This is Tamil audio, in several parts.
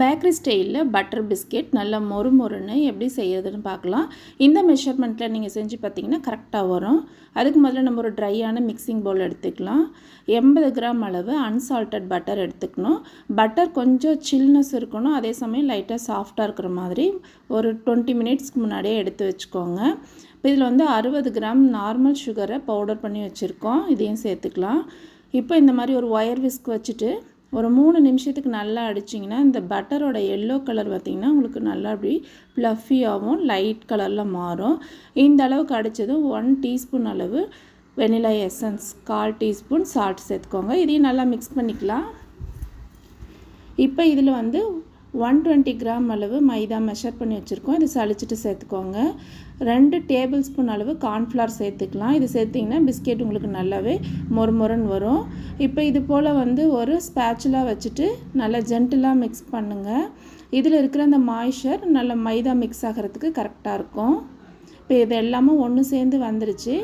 பேக்கரி ஸ்டைலில் பட்டர் பிஸ்கெட் நல்லா மொறு மொறுன்னு எப்படி செய்யறதுன்னு பார்க்கலாம். இந்த மெஷர்மெண்ட்டில் நீங்கள் செஞ்சு பார்த்தீங்கன்னா கரெக்டாக வரும். அதுக்கு முதல்ல நம்ம ஒரு ட்ரையான மிக்சிங் பவுல் எடுத்துக்கலாம். எண்பது கிராம் அளவு அன்சால்டட் பட்டர் எடுத்துக்கணும். பட்டர் கொஞ்சம் சில்னஸ் இருக்கணும். அதே சமயம் லைட்டாக சாஃப்டாக இருக்கிற மாதிரி ஒரு டுவெண்ட்டி மினிட்ஸ்க்கு முன்னாடியே எடுத்து வச்சுக்கோங்க. இப்போ இதில் வந்து அறுபது கிராம் நார்மல் சுகரை பவுடர் பண்ணி வச்சுருக்கோம். இதையும் சேர்த்துக்கலாம். இப்போ இந்த மாதிரி ஒரு ஒயர் விஸ்க் வச்சுட்டு ஒரு மூணு நிமிஷத்துக்கு நல்லா அடிச்சிங்கன்னா இந்த பட்டரோட எல்லோ கலர் பார்த்திங்கன்னா உங்களுக்கு நல்லா அப்படி ப்ளஃபியாகவும் லைட் கலரில் மாறும். இந்த அளவுக்கு அடித்ததும் ஒன் டீஸ்பூன் அளவு வெனிலா எசன்ஸ் கால் டீஸ்பூன் சால்ட் சேர்த்துக்கோங்க. இதையும் நல்லா மிக்ஸ் பண்ணிக்கலாம். இப்போ இதில் வந்து ஒன் டுவெண்ட்டி கிராம் அளவு மைதா மெஷர் பண்ணி வச்சுருக்கோம். இது சளிச்சிட்டு சேர்த்துக்கோங்க. ரெண்டு டேபிள் ஸ்பூன் அளவு கார்ன்ஃப்ளவர் சேர்த்துக்கலாம். இது சேர்த்திங்கன்னா பிஸ்கெட் உங்களுக்கு நல்லாவே மொறுமொறுன்னு வரும். இப்போ இது போல் வந்து ஒரு ஸ்பேச்சுலாக வச்சுட்டு நல்லா ஜென்டிலாக மிக்ஸ் பண்ணுங்கள் இதில் இருக்கிற அந்த மாய்ச்சர் நல்ல மைதா மிக்ஸ் ஆகிறதுக்கு கரெக்டாக இருக்கும். இப்போ இது எல்லாமும் ஒன்று சேர்ந்து வந்துருச்சு.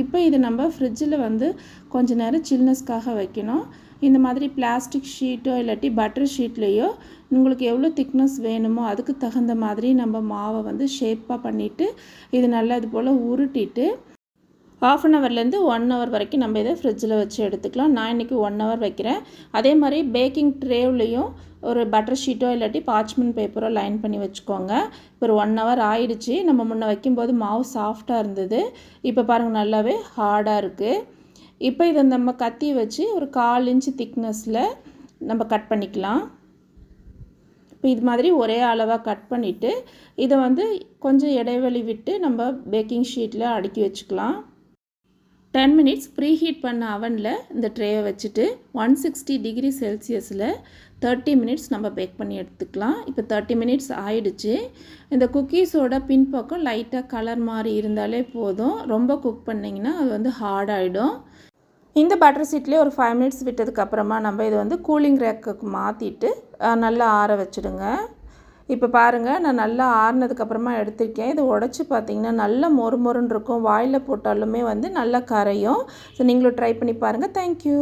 இப்போ இது நம்ம ஃப்ரிட்ஜில் வந்து கொஞ்ச நேரம் சில்னஸ்க்காக வைக்கணும். இந்த மாதிரி பிளாஸ்டிக் ஷீட்டோ இல்லாட்டி பட்டர் ஷீட்லேயோ உங்களுக்கு எவ்வளோ திக்னஸ் வேணுமோ அதுக்கு தகுந்த மாதிரி நம்ம மாவை வந்து ஷேப்பாக பண்ணிவிட்டு இது நல்லா இது போல் உருட்டிட்டு ஆஃப் அன் ஹவர்லேருந்து ஒன் ஹவர் வரைக்கும் நம்ம இதை ஃப்ரிட்ஜில் வச்சு எடுத்துக்கலாம். நான் இன்றைக்கி ஒன் ஹவர் வைக்கிறேன். அதே மாதிரி பேக்கிங் ட்ரேவ்லேயும் ஒரு பட்டர் ஷீட்டோ இல்லாட்டி பார்ச்மெண்ட் பேப்பரோ லைன் பண்ணி வச்சுக்கோங்க. இப்போ ஒரு ஒன் ஹவர் ஆயிடுச்சு. நம்ம முன்னே வைக்கும்போது மாவு சாஃப்டாக இருந்தது. இப்போ பாருங்கள் நல்லாவே ஹார்டாக இருக்குது இப்போ இதை நம்ம கத்தி வச்சு ஒரு கால் இன்ச்சு திக்னஸில் நம்ம கட் பண்ணிக்கலாம். இப்போ இது மாதிரி ஒரே அளவாக கட் பண்ணிவிட்டு இதை வந்து கொஞ்சம் இடைவெளி விட்டு நம்ம பேக்கிங் ஷீட்டில் அடுக்கி வச்சுக்கலாம். டென் மினிட்ஸ் ப்ரீ ஹீட் பண்ண அவனில் இந்த ட்ரேயை வச்சுட்டு ஒன் சிக்ஸ்டி டிகிரி செல்சியஸில் தேர்ட்டி மினிட்ஸ் நம்ம பேக் பண்ணி எடுத்துக்கலாம். இப்போ தேர்ட்டி மினிட்ஸ் ஆயிடுச்சு. இந்த குக்கீஸோட பின்பக்கம் லைட்டாக கலர் மாதிரி இருந்தாலே போதும். ரொம்ப குக் பண்ணிங்கன்னா அது வந்து ஹார்ட் ஆகிடும் இந்த பட்டர் சீட்லேயே ஒரு ஃபைவ் மினிட்ஸ் விட்டதுக்கப்புறமா நம்ம இதை வந்து கூலிங் ரேக்குக்கு மாற்றிட்டு நல்லா ஆற வச்சுடுங்க. இப்போ பாருங்கள் நான் நல்லா ஆறுனதுக்கப்புறமா எடுத்திருக்கேன். இது உடச்சி பார்த்தீங்கன்னா நல்லா மொறு மொறுன்னு இருக்கும். வாயில் போட்டாலுமே வந்து நல்லா கரையும். ஸோ நீங்களும் ட்ரை பண்ணி பாருங்கள் தேங்க்யூ